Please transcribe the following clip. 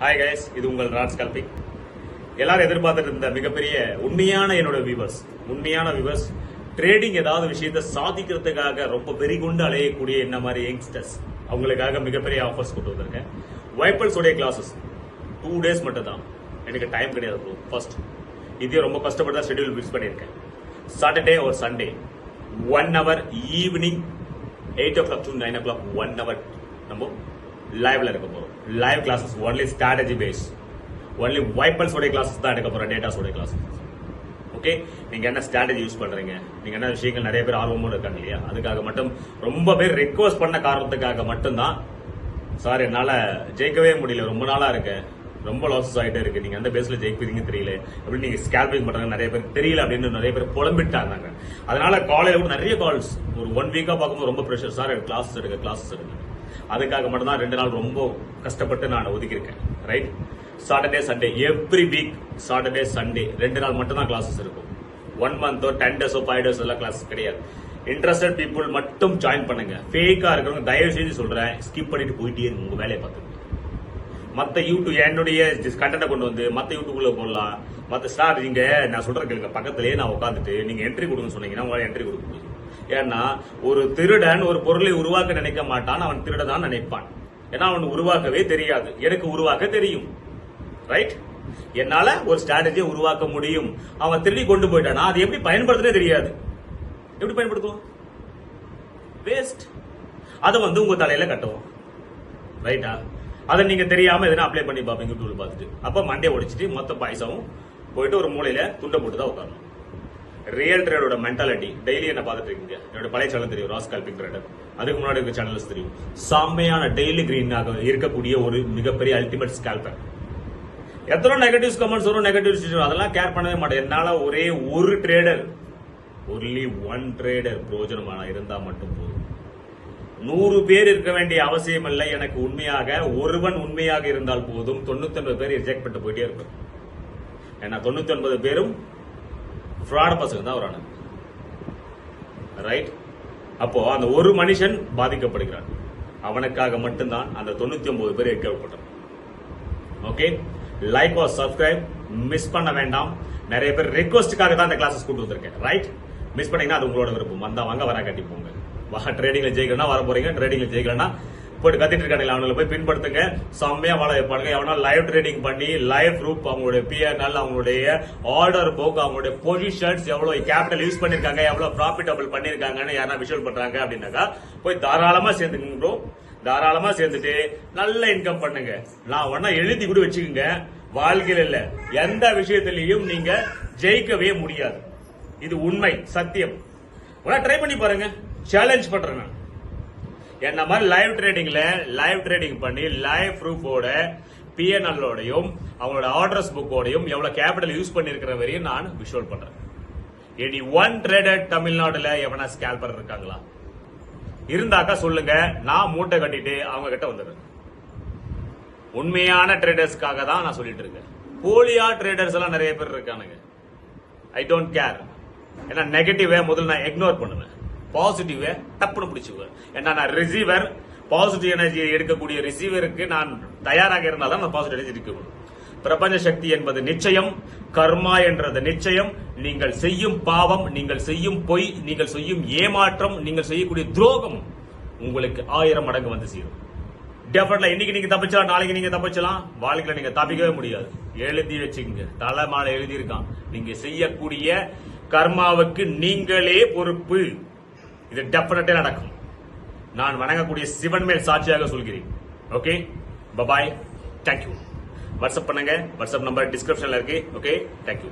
Hi guys இது உங்கள் ராஜ் கல்பிக் எல்லாரும் எதிர்பார்த்துட்டு இருந்த மிகப்பெரிய உண்மையான என்னோட வியூவர்ஸ் உண்மையான வியூவர்ஸ் ட்ரேடிங் ஏதாவது விஷயத்தை சாதிக்கிறதுக்காக ரொம்ப வெறி கொண்டு அலையக்கூடிய என்ன மாதிரி யங்ஸ்டர்ஸ் அவங்களுக்காக மிகப்பெரிய ஆஃபர்ஸ் கொண்டு வந்திருக்கேன். வைப்பல்ஸ் உடைய கிளாஸஸ் டூ டேஸ் மட்டும் தான் எனக்கு டைம் கிடையாது ப்ரோ ஃபர்ஸ்ட் இதே ரொம்ப கஷ்டப்பட்டு தான் ஷெட்யூல் ஃபிக்ஸ் பண்ணியிருக்கேன். சாட்டர்டே ஒரு Sunday one hour evening eight o'clock to nine o'clock one hour நம்ம லைவ்ல இருக்க போறோம். Live classes only strategy base only வைப்பல்ஸ் உடைய கிளாஸஸ் தான் எடுக்க போறோம் டேட்டாஸ் உடைய கிளாஸஸ் ஓகே நீங்க என்ன ஸ்ட்ராட்டஜி யூஸ் பண்றீங்க? நீங்க என்ன விஷயங்கள் நிறைய பேர் ஆர்வமும் இருக்காங்க இல்லையா? அதுக்காக மட்டும் ரொம்ப பேர் ரெக்வஸ்ட் பண்ண காரணத்துக்காக மட்டும்தான். சார் என்னால ஜெயிக்கவே முடியல. ரொம்ப நாளா இருக்கு. ரொம்ப லாசஸ் ஆகிட்டே இருக்கு. நீங்க எந்த பேஸ்ல ஜெயிப்பீங்க தெரியல. எப்படி நீங்க ஸ்கேல்பிங் பண்றாங்க நிறைய பேர் தெரியல அப்படின்னு நிறைய பேர் புலம்பிட்டாங்க. அதனால காலையில கூட நிறைய கால்ஸ் ஒரு ஒன் வீக்கா பார்க்கும்போது ரொம்ப ப்ரெஷர் சார் எனக்கு கிளாஸஸ் எடுக்க கிளாஸஸ் எடுங்க. அதுக்காக மட்டும்தான் ரெண்டு நாள் ரொம்ப கஷ்டப்பட்டு நான் ஒதுக்கியிருக்கேன். Right Saturday Sunday every week Saturday Sunday ரெண்டு நாள் மட்டும்தான் கிளாஸஸ் இருக்கும். ஒன் மந்தோ டென் டேஸோ ஃபைவ் டேஸ் எல்லாம் கிளாஸஸ் கிடையாது. இன்ட்ரெஸ்டட் பீப்புள் மட்டும் ஜாயின் பண்ணுங்க. ஃபேக்காக இருக்கிறவங்க தயவு செய்து சொல்கிறேன் ஸ்கிப் பண்ணிட்டு போயிட்டே இருங்க உங்கள் வேலையை பார்த்துங்க மற்ற யூடியூப் என்னுடைய கண்டென்ட்டை கொண்டு வந்து மற்ற யூடியூப்ல போடலாம். மற்ற ஸ்டார் நீங்கள் நான் சொல்கிறேன் கேளுங்க. பக்கத்துலேயே நான் உட்காந்துட்டு நீங்கள் என்ட்ரி கொடுங்க சொன்னீங்கன்னா உங்களால் என்ட்ரி கொடுக்க முடியும். ஏன்னா ஒரு திருடன் ஒரு பொருளை உருவாக்க நினைக்க மாட்டான் அவன் திருடதான் நினைப்பான். ஏன்னா அவன் உருவாக்கவே தெரியாது. எனக்கு உருவாக்க தெரியும். ரைட் என்னால ஒரு ஸ்ட்ராட்டஜியை உருவாக்க முடியும். அவன் திருடி கொண்டு போயிட்டானா? அது எப்படி பயன்படுத்தவே தெரியாது. எப்படி பயன்படுத்துவோம்? வேஸ்ட் அதை வந்து உங்க தலையில கட்டுவோம். ரைட்டா அதை நீங்க தெரியாம எதனா அப்ளை பண்ணி பார்ப்பீங்க யூடியூப்ல பார்த்துட்டு. அப்ப மண்டே ஒடிச்சிட்டு மொத்த பாய்ஸாவும் போயிட்டு ஒரு மூலையில துண்டை போட்டு தான் உட்காரணும். ரியல் ட்ரேடோட மென்டாலிட்டி டெய்லி என்ன பார்த்துட்டு இருக்கீங்க என்னோட பழைய சேனல் தெரியும். ராஸ் கால்பிங் ட்ரேடர் அதுக்கு முன்னாடி இருக்க சேனல்ஸ் தெரியும். செம்மையான டெய்லி கிரீனாக இருக்கக்கூடிய ஒரு மிகப்பெரிய அல்டிமேட் ஸ்கேல்பர் எத்தனை நெகட்டிவ்ஸ் கமெண்ட்ஸ் வரும் நெகட்டிவ்ஸ் வரும் அதெல்லாம் கேர் பண்ணவே மாட்டேன். என்னால் ஒரே ஒரு ட்ரேடர் ஒன்லி ஒன் ட்ரேடர் பிரயோஜனமான இருந்தால் மட்டும் போதும். நூறு பேர் இருக்க வேண்டிய அவசியம் இல்லை. எனக்கு உண்மையாக ஒருவன் உண்மையாக இருந்தால் போதும். தொண்ணூத்தி ஒன்பது பேர் ரிஜெக்ட் பண்ணிட்டு போயிட்டே இருப்பேன். ஏன்னா தொண்ணூத்தி ஒன்பது பேரும் ஃப்ராட் பசங்க தான் வரானுங்க ரைட் அப்போ அந்த ஒரு மனுஷன் பாதிக்கப்படுகிறான். அவனுக்காக மட்டும்தான் அந்த தொண்ணூத்தி ஒன்பது பேர் எக்கப்பட்டான் okay like or subscribe miss பண்ண வேண்டாம். நிறைய பேர் ரெக்வஸ்ட்டுக்காக தான் இந்த கிளாஸஸ் கூட்டு வந்திருக்கேன். ரைட் மிஸ் பண்ணீங்கன்னா அது உங்களோட விருப்பம். வந்தா வாங்க வர கட்டி போங்க. வா ட்ரேடிங்ல ஜெயிக்கணும்னா வர போறீங்க ட்ரேடிங்ல ஜெயிக்கலன்னா போயிட்டு கத்திட்டு இருக்காங்க அவங்களை போய் பின்படுத்துங்க. செம்மையா வாழ வைப்பாங்க எவனா லைவ் ட்ரேடிங் பண்ணி லைவ் ரூப் அவங்களுடைய பிஎன்எல் அவங்களுடைய ஆர்டர் போக்கு அவங்களுடைய பொசிஷன்ஸ் எவ்வளவு கேபிட்டல் யூஸ் பண்ணிருக்காங்க எவ்வளவு ப்ராஃபிட்டபிள் பண்ணிருக்காங்கன்னு யாரா விஷுவல் பண்றாங்க அப்படின்னாக்கா போய் தாராளமா சேர்ந்துங்க ப்ரோ தாராளமா சேர்ந்துட்டு நல்ல இன்கம் பண்ணுங்க. நான் வேணா எழுதி கூட வச்சுக்கோங்க. வாழ்க்கையில் இல்ல. எந்த விஷயத்திலையும் நீங்க ஜெயிக்கவே முடியாது. இது உண்மை சத்தியம். ட்ரை பண்ணி பாருங்க. சேலஞ்ச் பண்றேன் நான். என்ன மாதிரி லைவ் ட்ரேடிங்ல லைவ் ட்ரேடிங் பண்ணி லைவ் ப்ரூஃபோட பிஎன்எல்லோடையும் அவங்களோட ஆர்டர்ஸ் புக்கோடையும் எவ்வளவு கேபிட்டல் யூஸ் பண்ணிருக்கிற வரையும் நான் விஷுவல் பண்றேன். எனி ஒன் ட்ரேடர் தமிழ்நாடுல எவனா ஸ்கேல்பர் இருக்காங்களா? இருந்தாக்கா சொல்லுங்க நான் மூட்டை கட்டிட்டு அவங்க கிட்ட வந்துடுறேன். உண்மையான ட்ரேடர்ஸ்க்காக தான் நான் சொல்லிட்டு இருக்கேன். போலியா ட்ரேடர்ஸ் எல்லாம் நிறைய பேர் இருக்கானுங்க. ஐ டோன்ட் கேர் ஏன்னா நெகட்டிவே முதல்ல நான் இக்னோர் பண்ணுவேன். பாசிட்டிவை டப்புன்னு பிடிச்சிக்குவேன் ஏன்னா நான் ரிசீவர் பாசிட்டிவ் எனர்ஜி எடுக்கக்கூடிய ரிசீவருக்கு நான் தயாராக இருந்தால் தான் நான் பாசிட்டிவ் எனர்ஜி எடுக்க முடியும். பிரபஞ்ச சக்தி என்பது நிச்சயம் கர்மா என்றது நிச்சயம். நீங்கள் செய்யும் பாவம் நீங்கள் செய்யும் பொய் நீங்கள் செய்யும் ஏமாற்றம் நீங்கள் செய்யக்கூடிய துரோகம் உங்களுக்கு ஆயிரம் மடங்கு வந்து சேரும். டெஃபர்ட்ல இன்னைக்கு நீங்க தப்பிச்சலாம் நாளைக்கு நீங்க தப்பிச்சலாம். வாழ்க்கையில நீங்க தப்பிக்கவே முடியாது. எழுதி வச்சுக்கோங்க. தலைமாலை எழுதியிருக்கான். நீங்க செய்யக்கூடிய கர்மாவுக்கு நீங்களே பொறுப்பு. இது டெஃபினட்டே நடக்கும். நான் வணங்கக்கூடிய சிவன் மேல் சாட்சியாக சொல்கிறேன். Okay bye bye thank you WhatsApp பண்ணுங்க. வாட்ஸ்அப் நம்பர் டிஸ்கிரிப்ஷன்ல இருக்கு. Okay thank you